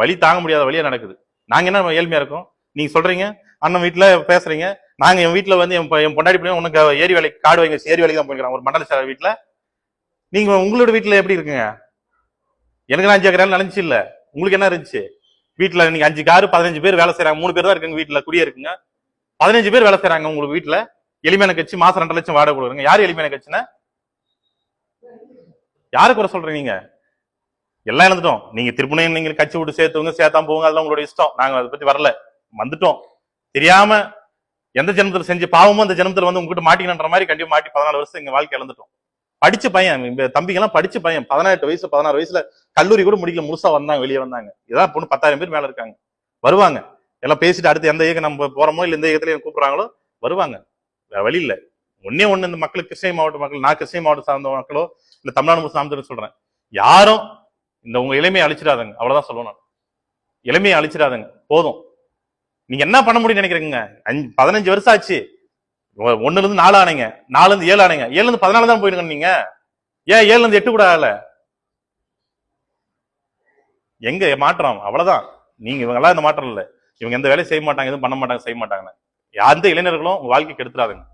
வழி தாங்க முடியாத வழியா நடக்குது. நாங்க என்ன ஏழ்மையா இருக்கோம்? நீங்க சொல்றீங்க அண்ணன் வீட்டுல பேசுறீங்க நாங்க என் வீட்டுல வந்து என் என் பொண்டாடி பையன் உனக்கு ஏரி வேலைக்கு காடு வைங்க ஏரி வேலைக்கு தான் போயிருக்கான் ஒரு மண்டல சார் வீட்டுல நீங்க உங்களோட வீட்டுல எப்படி இருக்குங்க? எனக்கு அஞ்சு ஏக்கர் நினைச்சு இல்ல. உங்களுக்கு என்ன இருந்துச்சு? வீட்டுல நீங்க அஞ்சு காரு பதினஞ்சு பேர் வேலை செய்யறாங்க மூணு பேர் தான் இருக்குங்க வீட்டுல குடியே இருக்குங்க. பதினஞ்சு பேர் வேலை செய்யறாங்க உங்களுக்கு வீட்டுல எளிமையான கட்சி மாசம் ரெண்டு லட்சம் வாடகை கொடுக்குறீங்க. யார் எளிமையான கட்சினா யாருக்கு வர சொல்றீங்க நீங்க? எல்லாம் இழந்துட்டோம். நீங்க திருப்பணியும் நீங்க கட்சி விட்டு சேர்த்துவங்க சேர்த்தாம போவங்க அதெல்லாம் உங்களோட இஷ்டம். நாங்க அதை பத்தி வரல. வந்துட்டோம். தெரியாம எந்த ஜென்மத்தில் செஞ்சு பாவமும் அந்த ஜென்மத்தில் வந்து உங்ககிட்ட மாட்டிக்கணுன்ற மாதிரி கண்டிப்பா மாட்டி பதினாலு வருஷம் எங்க வாழ்க்கை இழந்துட்டோம். படிச்ச பையன் இந்த படிச்ச பையன். பதினெட்டு வயசு பதினாறு வயசுல கல்லூரி கூட முடிக்கல. முழுசா வந்தாங்க வெளியே வந்தாங்க. இதான் பொண்ணு பத்தாயிரம் பேர் மேல இருக்காங்க. வருவாங்க. எல்லாம் பேசிட்டு அடுத்து எந்த இயக்கம் நம்ம போறோமோ இல்ல எந்த இயக்கத்துல கூப்பிடுறாங்களோ வருவாங்க. வழி இல்ல. ஒன்னே ஒண்ணு இந்த மக்கள் கிருஷ்ணகிரி மாவட்ட மக்கள் நான் கிருஷ்ணகிரி மாவட்டம் சார்ந்த மக்களோ இல்ல தமிழ்நாடு முழுசும் சொல்றேன். யாரும் இந்த உங்க இளமையை அழிச்சிடாதங்க. அவ்வளவுதான் சொல்லணும் நான். இளமையை அழிச்சிடாதங்க. போதும். நீங்க என்ன பண்ண முடியும்னு நினைக்கிறீங்க அஞ்சு பதினஞ்சு வருஷம் ஆச்சு. ஒ- இருந்து நாலு ஆனைங்க. நாலுல இருந்து ஏழு ஆனைங்க. ஏழுல இருந்து பதினாலு தான் போயிருங்க நீங்க. ஏன் ஏழுல இருந்து எட்டு கூட ஆகல? எங்க மாற்றம்? அவ்வளவுதான். நீங்க இவங்க எல்லாம் இந்த மாற்றம் இல்ல. இவங்க எந்த வேலையும் செய்ய மாட்டாங்க எதுவும் பண்ண மாட்டாங்க செய்ய மாட்டாங்க எந்த இளைஞர்களும் உங்க வாழ்க்கைக்கு கெடுத்துறாதுங்க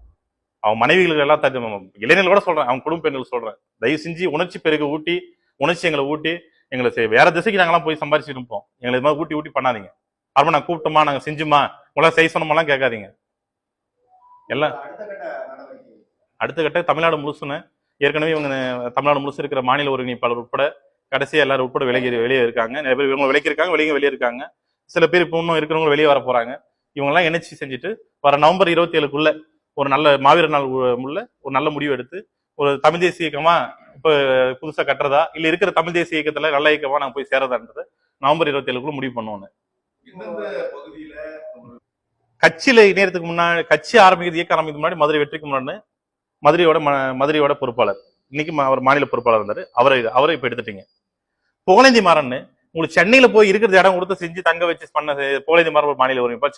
அவன் மனைவிகளுக்கு எல்லாம் தட்டு இளைஞர்கள் கூட சொல்றேன். அவன் குடும்ப பெண்கள் சொல்றேன். தயவு செஞ்சு உணர்ச்சி பெருக ஊட்டி உணர்ச்சி எங்களை ஊட்டி எங்களை வேற திசைக்கு நாங்களாம் போய் சம்பாரிச்சுட்டு இருப்போம் எங்களை இது மாதிரி ஊட்டி ஊட்டி பண்ணாதீங்க. அப்புறம் நான் கூப்பிட்டோமா நாங்க செஞ்சுமா உங்களை செய்ய சொன்னோமெல்லாம் கேட்காதீங்க. எல்லாம் அடுத்த கட்ட தமிழ்நாடு முழுசுன்னு ஏற்கனவே இவங்க தமிழ்நாடு முழுசு இருக்கிற மாநில ஒருங்கிணைப்பாளர் உட்பட கடைசியாக எல்லாரும் உட்பட வெளியே வெளியே இருக்காங்க. நிறைய பேர் இவங்க விலைக்கு இருக்காங்க வெளியே வெளியே இருக்காங்க சில பேர் இப்போ இன்னும் இருக்கிறவங்க வெளியே வர போறாங்க. இவங்கெல்லாம் எண்ணெய் செஞ்சுட்டு வர நவம்பர் இருபத்தி ஏழுக்குள்ள ஒரு நல்ல மாவீர நாள் உள்ள ஒரு நல்ல முடிவு எடுத்து ஒரு தமிழ் தேசியமாக இப்ப புதுசா கட்டுறதா? இல்ல இருக்கிற தமிழ் தேசிய இயக்கத்துல நல்ல இயக்கமா நாங்க போய் சேரதான்றது நவம்பர் இருபத்தி ஏழுக்குள்ள முடிவு பகுதியில கட்சியில இணையறதுக்கு முன்னாடி கட்சி ஆரம்பிக்கிறது இயக்கம் ஆரம்பிக்கிறதுக்கு முன்னாடி மதுரை வெற்றிக்கு முன்னாடி மதுரையோட மதுரையோட பொறுப்பாளர். இன்னைக்கு அவர் மாநில பொறுப்பாளர் இருந்தாரு. அவரை அவரை இப்ப எடுத்துட்டீங்க. புகழேந்தி மாறன் உங்களுக்கு சென்னையில போய் இருக்கிற இடம் கொடுத்து செஞ்சு தங்க வச்சு பண்ண புகழேந்தி மாறன் ஒரு மாநில ஒருங்கிணைப்பாளர்